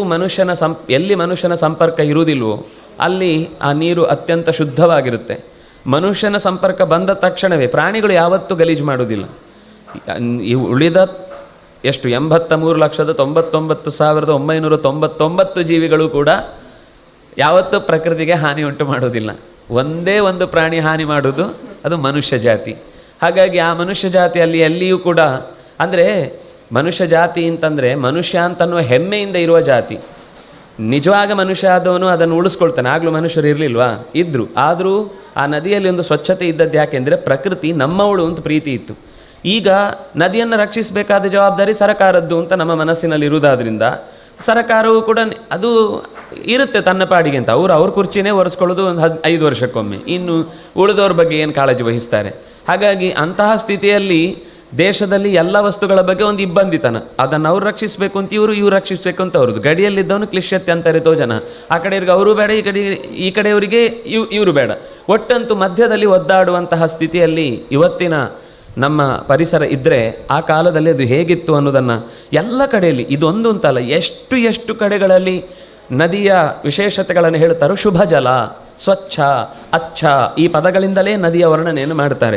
ಮನುಷ್ಯನ ಸಂ ಎಲ್ಲಿ ಮನುಷ್ಯನ ಸಂಪರ್ಕ ಇರುವುದಿಲ್ವೋ ಅಲ್ಲಿ ಆ ನೀರು ಅತ್ಯಂತ ಶುದ್ಧವಾಗಿರುತ್ತೆ. ಮನುಷ್ಯನ ಸಂಪರ್ಕ ಬಂದ ತಕ್ಷಣವೇ ಪ್ರಾಣಿಗಳು ಯಾವತ್ತೂ ಗಲೀಜು ಮಾಡುವುದಿಲ್ಲ. ಈ ಉಳಿದ ಎಷ್ಟು ಎಂಬತ್ತ ಮೂರು ಲಕ್ಷದ ತೊಂಬತ್ತೊಂಬತ್ತು ಸಾವಿರದ ಒಂಬೈನೂರ ತೊಂಬತ್ತೊಂಬತ್ತು ಜೀವಿಗಳು ಕೂಡ ಯಾವತ್ತೂ ಪ್ರಕೃತಿಗೆ ಹಾನಿ ಉಂಟು ಮಾಡೋದಿಲ್ಲ ಒಂದೇ ಒಂದು ಪ್ರಾಣಿ ಹಾನಿ ಮಾಡುವುದು ಅದು ಮನುಷ್ಯ ಜಾತಿ. ಹಾಗಾಗಿ ಆ ಮನುಷ್ಯ ಜಾತಿಯಲ್ಲಿ ಎಲ್ಲಿಯೂ ಕೂಡ, ಅಂದರೆ ಮನುಷ್ಯ ಜಾತಿ ಅಂತಂದರೆ ಮನುಷ್ಯ ಅಂತನ್ನುವ ಹೆಮ್ಮೆಯಿಂದ ಇರುವ ಜಾತಿ. ನಿಜವಾಗ ಮನುಷ್ಯ ಆದವನು ಅದನ್ನು ಉಳಿಸ್ಕೊಳ್ತಾನೆ. ಆಗಲೂ ಮನುಷ್ಯರು ಇರಲಿಲ್ವಾ? ಇದ್ದರು ಆದರೂ ಆ ನದಿಯಲ್ಲಿ ಒಂದು ಸ್ವಚ್ಛತೆ ಇದ್ದದ್ದು ಯಾಕೆಂದರೆ ಪ್ರಕೃತಿ ನಮ್ಮವಳು ಅಂತ ಪ್ರೀತಿ ಇತ್ತು. ಈಗ ನದಿಯನ್ನು ರಕ್ಷಿಸಬೇಕಾದ ಜವಾಬ್ದಾರಿ ಸರಕಾರದ್ದು ಅಂತ ನಮ್ಮ ಮನಸ್ಸಿನಲ್ಲಿ ಇರುವುದಾದ್ರಿಂದ ಸರಕಾರವು ಕೂಡ ಅದು ಇರುತ್ತೆ ತನ್ನ ಪಾಡಿಗೆ ಅಂತ. ಅವರು ಅವ್ರ ಕುರ್ಚಿನೇ ಒರೆಸ್ಕೊಳ್ಳೋದು ಒಂದು ಹದ್ ಐದು ವರ್ಷಕ್ಕೊಮ್ಮೆ. ಇನ್ನು ಉಳಿದವ್ರ ಬಗ್ಗೆ ಏನು ಕಾಳಜಿ ವಹಿಸ್ತಾರೆ? ಹಾಗಾಗಿ ಅಂತಹ ಸ್ಥಿತಿಯಲ್ಲಿ ದೇಶದಲ್ಲಿ ಎಲ್ಲ ವಸ್ತುಗಳ ಬಗ್ಗೆ ಒಂದು ಇಬ್ಬಂದಿತನ. ಅದನ್ನು ಅವ್ರು ರಕ್ಷಿಸಬೇಕು ಅಂತ ಇವರು ಇವ್ರು ರಕ್ಷಿಸಬೇಕು ಅಂತ ಅವ್ರದ್ದು. ಗಡಿಯಲ್ಲಿದ್ದವನು ಕ್ಲಿಶ್ಯತೆ ಅಂತಾರೆ ತೋ ಜನ. ಆ ಕಡೆಯವ್ರಿಗೆ ಅವರು ಬೇಡ, ಈ ಕಡೆ ಈ ಕಡೆಯವರಿಗೆ ಇವ್ ಇವರು ಬೇಡ. ಒಟ್ಟಂತೂ ಮಧ್ಯದಲ್ಲಿ ಒದ್ದಾಡುವಂತಹ ಸ್ಥಿತಿಯಲ್ಲಿ ಇವತ್ತಿನ ನಮ್ಮ ಪರಿಸರ ಇದ್ದರೆ ಆ ಕಾಲದಲ್ಲಿ ಅದು ಹೇಗಿತ್ತು ಅನ್ನೋದನ್ನು ಎಲ್ಲ ಕಡೆಯಲ್ಲಿ, ಇದೊಂದು ಅಂತಲ್ಲ, ಎಷ್ಟು ಎಷ್ಟು ಕಡೆಗಳಲ್ಲಿ ನದಿಯ ವಿಶೇಷತೆಗಳನ್ನು ಹೇಳ್ತಾರೋ ಶುಭ ಜಲ ಸ್ವಚ್ಛ ಅಚ್ಚ ಈ ಪದಗಳಿಂದಲೇ ನದಿಯ ವರ್ಣನೆಯನ್ನು ಮಾಡ್ತಾರೆ.